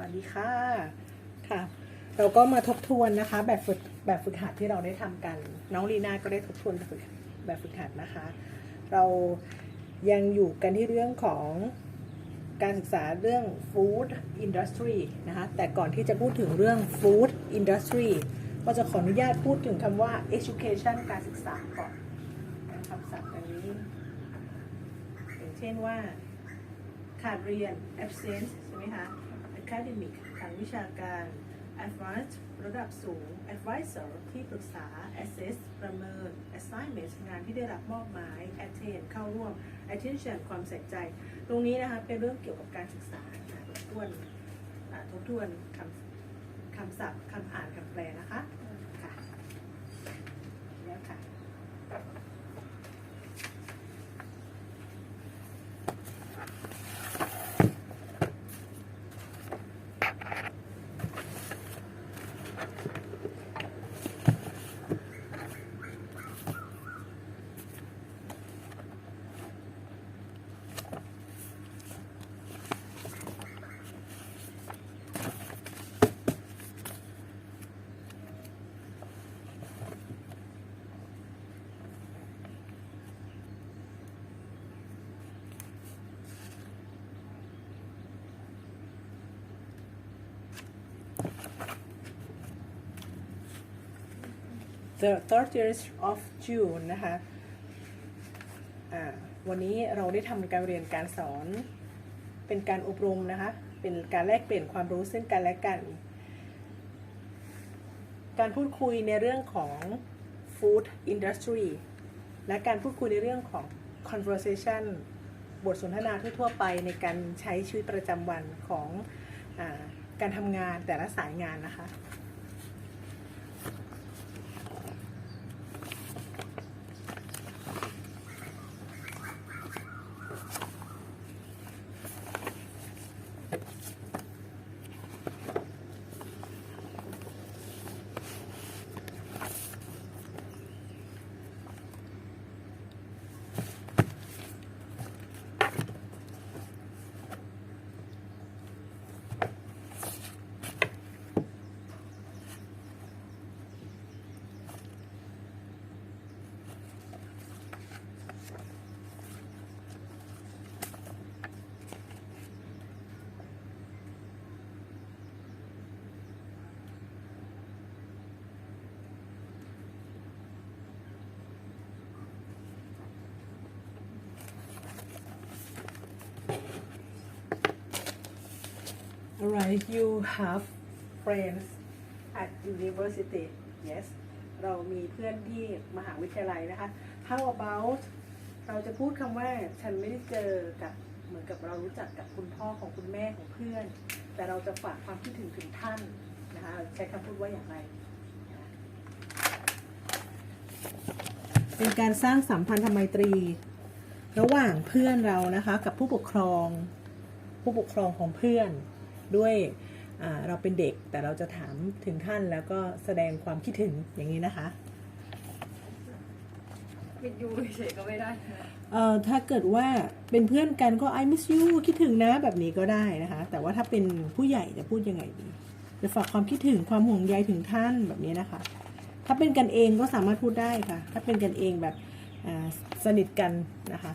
วัสดีค่ะค่ะ เราก็มาทบทวนนะคะ แบบฝึกแบบฝึกหัดที่เราได้ทำกัน น้องลีน่าก็ได้ทบทวนแบบฝึกแบบฝึกหัดนะคะ เรายังอยู่กันที่เรื่องของการศึกษาเรื่อง food industry นะคะแต่ก่อนที่จะพูดถึงเรื่อง food industry ก็จะขออนุญาตพูดถึงคำว่า education การศึกษาก่อนคำศัพท์อันนี้ อย่างเช่นว่า ขาดเรียน absence ใช่ไหมคะ academic ทางวิชาการ advanced ระดับสูง advisor ที่ปรึกษา assess ประเมิน assignment งานที่ได้รับมอบหมาย attend เข้าร่วม attention ความใส่ใจ ตรงนี้นะคะเป็นเรื่องเกี่ยวกับการศึกษาทบทวนทบทวนคำคำศัพท์คำอ่านคำแปลนะคะค่ะแล้วค่ะ the 30th of June นะคะวันนี้เราได้ทำการเรียนการสอน เป็นการอบรมนะคะ เป็นการแลกเปลี่ยนความรู้ซึ่งกันและกัน การพูดคุยในเรื่องของ food industry และการพูดคุยในเรื่องของ conversation บทสนทนาทั่วๆไปในการใช้ชีวิตประจำวันของอการทำงานแต่ละสายงานนะคะ Alright you have friends at university yes เรามีเพื่อนที่มหาวิทยาลัยนะคะ How about เราจะพูดคำว่าฉันไม่ได้เจอกับเหมือนกับเรารู้จักกับคุณพ่อของคุณแม่ของเพื่อน แต่เราจะฝากความคิดถึงถึงท่านนะคะใช้คำพูดว่าอย่างไร เป็นการสร้างสัมพันธไมตรี ระหว่างเพื่อนเรานะคะ กับผู้ปกครอง ผู้ปกครองของเพื่อน ด้วยอ่าเราเป็นเด็กแต่เราจะถามถึงท่านแล้วก็แสดงความคิดถึงอย่างนี้นะคะเป็นยูเฉยๆก็ไม่ได้นะเอ่อถ้าเกิดว่าเป็นเพื่อนกันก็ I miss you คิดถึงนะแบบนี้ก็ได้นะคะ แต่ว่าถ้าเป็นผู้ใหญ่จะพูดยังไงดีจะฝากความคิดถึงความห่วงใยถึงท่านแบบนี้นะคะ ถ้าเป็นกันเองก็สามารถพูดได้ค่ะ ถ้าเป็นกันเองแบบอ่าสนิทกันนะคะ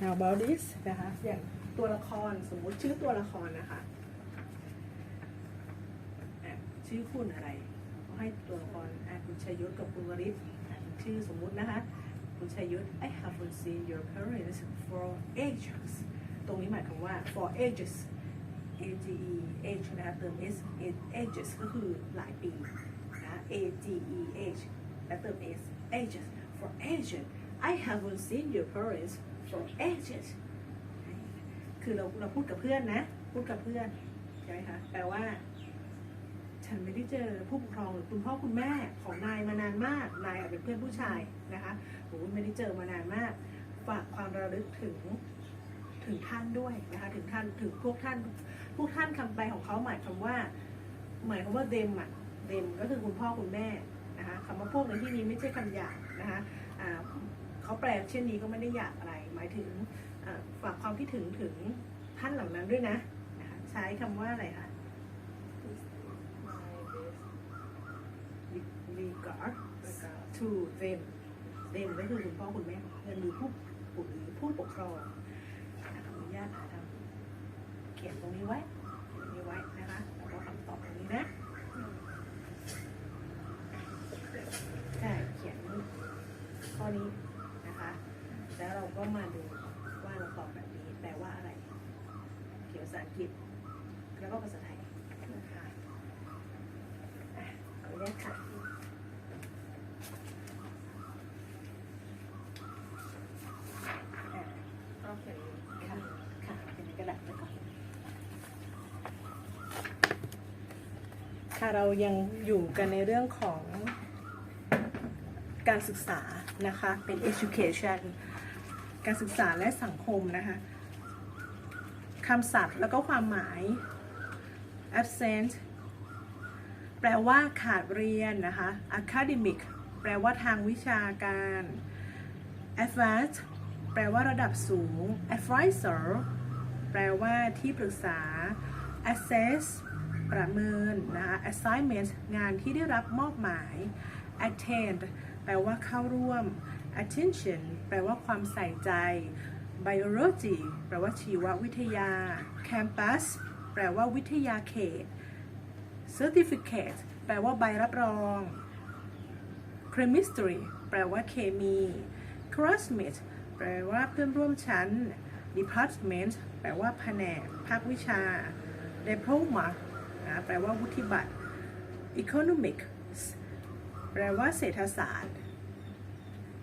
How about this นะคะอย่างตัวละครสมมุติชื่อตัวละครนะคะชื่อคุณอะไรก็ให้ตัวละครคุณชัยยศกับคุณวริศชื่อสมมุตินะคะคุณชัยยศ I haven't seen your parents for ages ตรงนี้หมายความว่า for ages A G E H นะคะเติม S ages ก็คือหลายปีนะ A G E H และเติม S ages for ages I haven't seen your parents for ages คือเราเราพูดกับเพื่อนนะ พูดกับเพื่อนใช่ไหมคะแปลว่า ฉันไม่ได้เจอผู้ปกครองหรือคุณพ่อคุณแม่ของนายมานานมาก นายอาจเป็นเพื่อนผู้ชายนะคะหรือไม่ได้เจอมานานมาก ฝากความระลึกถึงถึงท่านด้วยนะคะถึงท่านถึงพวกท่านพวกท่านคำแปลของเขาหมายความว่า หมายความว่าเดมอะเดมก็คือคุณพ่อคุณแม่นะคะคำว่าพวกในที่นี้ไม่ใช่คำหยาบนะคะอ่าเขาแปลเช่นนี้ก็ไม่ได้หยาบอะไร หมายถึงฝากความคิดถึงถึงท่านเหล่านั้นด้วยนะนะคะใช้คำว่าอะไรคะ regard to them them ก็คือคุณพ่อคุณแม่ของเพื่อนหรือผู้หรือผู้ปกครองนะคะขออนุญาตหาทำเขียนตรงนี้ไว้เขียนตรงนี้ไว้นะคะแล้วก็คำตอบตรงนี้นะใช่เขียนข้อนี้นะคะ แล้วเราก็มาดูว่าเราตอบแบบนี้แปลว่าอะไร เขียนภาษาอังกฤษ แล้วก็ ภาษาไทยนะคะอะขออนุญาตค่ะต้องเขียนค่ะค่ะเป็นกระดาษไปก่อนค่ะเรายังอยู่กันในเรื่องของการศึกษานะคะเป็น education การศึกษาและสังคมนะคะคำศัพท์แล้วก็ความหมาย absent แปลว่าขาดเรียนนะคะ academic แปลว่าทางวิชาการ advanced แปลว่าระดับสูง advisor แปลว่าที่ปรึกษา assess ประเมินนะคะ assignment งานที่ได้รับมอบหมาย attend แปลว่าเข้าร่วม attention แปลว่าความใส่ใจ biology แปลว่าชีววิทยา campus ปลว่าวิทยาเขต certificate แปลว่าใบรับรอง chemistry แปลว่าเคมี classmate แปลว่าเพื่อนร่วมชั้น department แปลว่าแผนก ภาควิชา diploma แปลว่าวุฒิบัตร Economic แปลว่าเศรษฐศาสตร์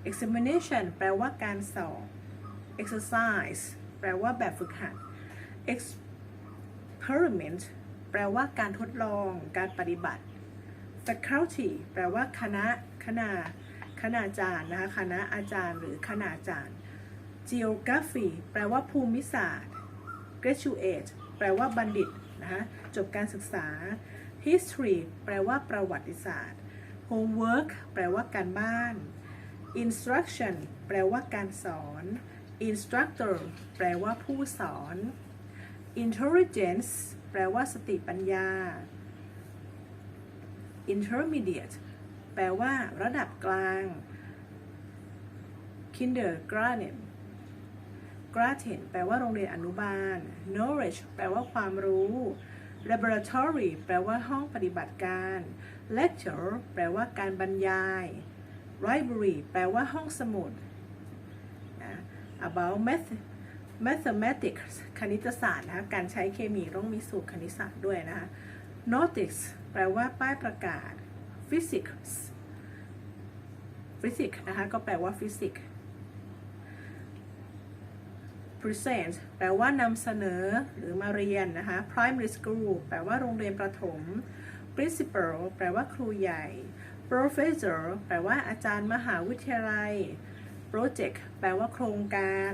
examination แปลว่าการสอบ exercise แปลว่าแบบฝึกหัด experiment แปลว่าการทดลอง การปฏิบัติ faculty แปลว่าคณะ คณะคณาจารย์นะคะคณะอาจารย์ หรือคณาจารย์ geography แปลว่าภูมิศาสตร์ graduate แปลว่าบัณฑิตนะคะจบการศึกษา history แปลว่าประวัติศาสตร์ homework แปลว่าการบ้าน instruction แปลว่าการสอน instructor แปลว่าผู้สอน intelligence แปลว่าสติปัญญา intermediate แปลว่าระดับกลาง kindergarten garten แปลว่าโรงเรียนอนุบาล knowledge แปลว่าความรู้ laboratory แปลว่าห้องปฏิบัติการ lecture แปลว่าการบรรยาย library แปลว่าห้องสมุด about math mathematics คณิตศาสตร์นะคะการใช้เคมีต้องมีสูตรคณิตศาสตร์ด้วยนะคะ notice แปลว่าป้ายประกาศ physics physics นะคะก็แปลว่าฟิสิกส์ present แปลว่านำเสนอหรือมาเรียนนะคะ primary school แปลว่าโรงเรียนประถม principal แปลว่าครูใหญ่ professor แปลว่าอาจารย์มหาวิทยาลัย project แปลว่าโครงการ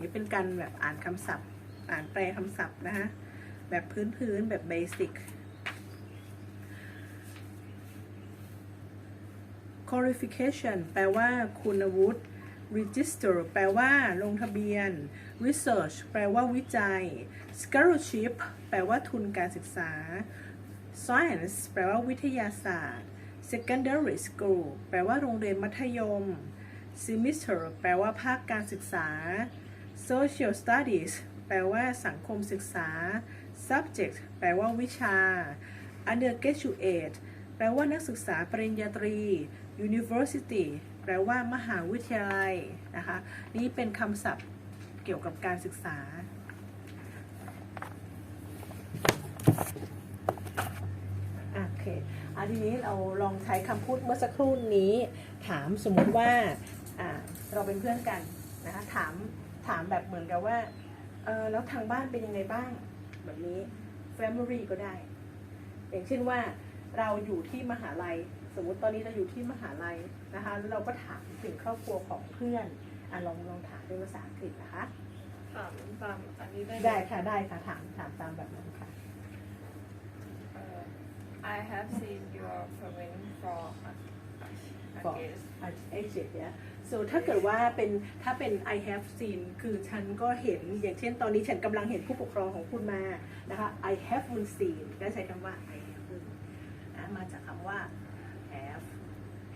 นี่เป็นการแบบอ่านคำศัพท์ อ่านแปลคำศัพท์นะคะแบบพื้นๆแบบเบสิก qualification แปลว่าคุณวุฒิ register แปลว่าลงทะเบียน research แปลว่าวิจัย scholarship แปลว่าทุนการศึกษา science แปลว่าวิทยาศาสตร์ secondary school แปลว่าโรงเรียนมัธยม semester แปลว่าภาคการศึกษา social studies แปลว่าสังคมศึกษา subject แปลว่าวิชา undergraduate แปลว่านักศึกษาปริญญาตรี university แปลว่ามหาวิทยาลัยนะคะ นี่เป็นคำศัพท์เกี่ยวกับการศึกษา โอเคอันทีนี้เราลองใช้คำพูดเมื่อสักครู่นี้ ถามสมมติว่า เราเป็นเพื่อนกันนะคะ ถาม ถถามแบบเหมือนกับว่าเออแล้วทางบ้านเป็นยังไงบ้าง แบบนี้ family ก็ได้ อย่างเช่นว่าเราอยู่ที่มหาลัย สมมุติตอนนี้เราอยู่ที่มหาลัยนะคะแล้วเราก็ถามถึงครอบครัวของเพื่อนอะลองลองถามเป็นภาษาอังกฤษนะคะถามตามอันนี้ได้หมได้ค่ะได้ค่ะถามถามตามแบบนั้นค่ะเอ่อ I have seen your parents for a, a For- guess I H เนี่ย so ถ้าเกิดว่าเป็นถ้าเป็น I have seen คือฉันก็เห็นอย่างเช่นตอนนี้ฉันกำลังเห็นผู้ปกครองของคุณมานะคะ I haven't seen ก็ใช้คำว่า I haven't นะมาจากคำว่า have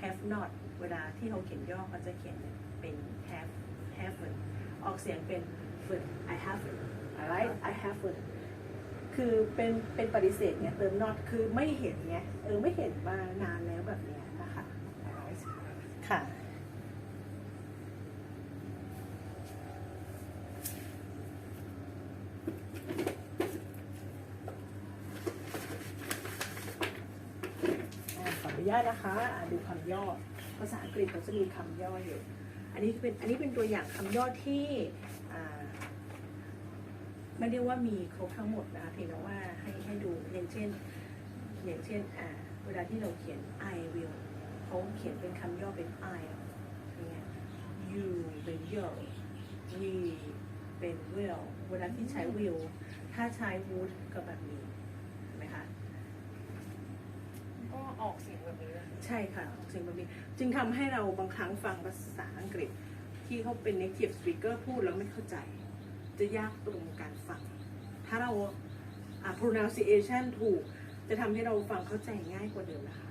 have not เวลาที่เราเขียนย่อเขาจะเขียนเป็น have haven't ออกเสียงเป็น haven't I haven't alright I haven't คือเป็นเป็นปฏิเสธเนี่ยเติม not คือไม่เห็นไงเออไม่เห็นมานานแล้วแบบเนี้ยนะคะ ค่ะ อ่าขออนุ ญาตนะคะดูคำย่อ ภาษาอังกฤษเขาจะมีคำย่ออยู่ อันนี้เป็นอันนี้เป็นตัวอย่างคำย่อที่ไม่ได้ว่ามีครบทั้งหมดนะคะเพียงแต่ว่าให้ให้ดูอย่างเช่นอย่างเช่นเวลาที่เราเขียน I will เขาเขียนเป็นคำย่อเป็น I อย่างเงี้ย you เป็น will we เป็น will เวลาที่ใช้ will ถ้าใช้ would ก็แบบนี้เห็นไหมคะก็ออกเสียงแบบ ช่ค่ะเสียงแบบนี้จึงทำให้เราบางครั้งฟังภาษาอังกฤษ ที่เขาเป็น native speaker พูดแล้วไม่เข้าใจ จะยากตรงการฟัง ถ้าเราอ่า pronunciation ถูก จะทำให้เราฟังเข้าใจง่ายกว่าเดิมนะคะ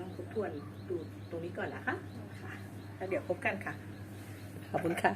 ลองทบทวนดูตรงนี้ก่อนนะคะแล้วเดี๋ยวพบกันค่ะ ขอบคุณค่ะ